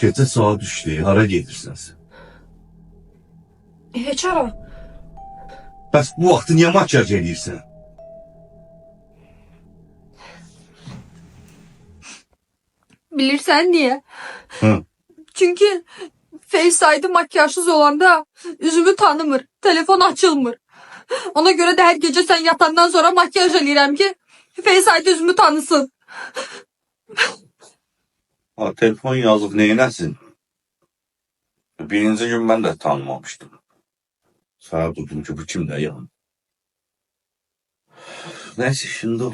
Gece saat düştü. Hara gedirsən sən? Heç ara. Bəs bu vaxtı niyə makyaj edirsən? Bilirsən niye? Hı. Çünkü FaceID makyajsız olanda üzümü tanımır. Telefon açılmır. Ona göre de her gece sen yatandan sonra makyaj eləyirəm ki FaceID üzümü tanısın. Ha, telefon yazıq neynəsin? Birinci gün mən də tanımamışdım. Sənə durdum ki, bu kimdə yan? Neyse şimdi.